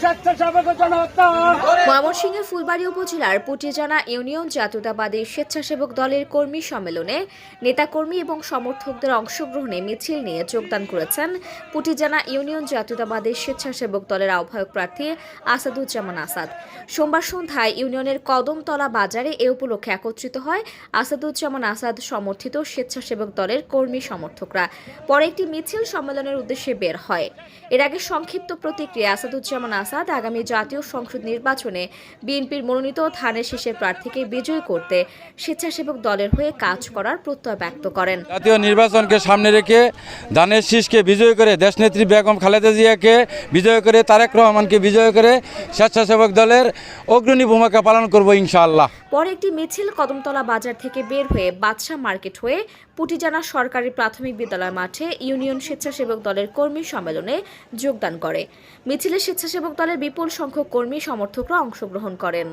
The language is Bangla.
স্বেচ্ছাসেবক জনতা ময়মনসিংহের ফুলবাড়ী উপজেলার পুটিজানা ইউনিয়ন জাতীয়তাবাদী স্বেচ্ছাসেবক দলের কর্মী সম্মেলনে নেতাকর্মী এবং সমর্থকদের অংশগ্রহণে মিছিল নিয়ে যোগদান করেছেন পুটিজানা ইউনিয়ন জাতীয়তাবাদী স্বেচ্ছাসেবক দলের আহ্বায়ক প্রার্থী আসাদুজ্জামান আসাদ। সোমবার সন্ধ্যায় ইউনিয়নের কদমতলা বাজারে এ উপলক্ষে একত্রিত হয় আসাদুজ্জামান আসাদ সমর্থিত স্বেচ্ছাসেবক দলের কর্মী সমর্থকরা। পরে একটি মিছিল সম্মেলনের উদ্দেশ্যে বের হয়। এর আগে সংক্ষিপ্ত প্রতিক্রিয়া আসাদুজ্জামান আসাদ আগামী জাতীয় সংসদ নির্বাচনে বিএনপির মনোনীত থানের শীষের প্রার্থীকে বিজয় করতে স্বেচ্ছাসেবক দলের হয়ে কাজ করার প্রত্যয় ব্যক্ত করেন। জাতীয় নির্বাচনকে সামনে রেখে ধানের শীষকে বিজয় করে দেশনেত্রী বেগম খালেদা জিয়াকে বিজয় করে তারেক রহমানকে বিজয় করে স্বেচ্ছাসেবক দলের অগ্রণী ভূমিকা পালন করব ইনশাআল্লাহ। পরে একটি মিছিল কদমতলা বাজার থেকে বের হয়ে বাদশাহ মার্কেট হয়ে পুটিজানা সরকারি প্রাথমিক বিদ্যালয় মাঠে ইউনিয়ন স্বেচ্ছাসেবক দলের কর্মী সম্মেলনে যোগদান করে। মিছিলে স্বেচ্ছাসেবক দলের বিপুল সংখ্যক কর্মী সমর্থকরা অংশগ্রহণ করেন।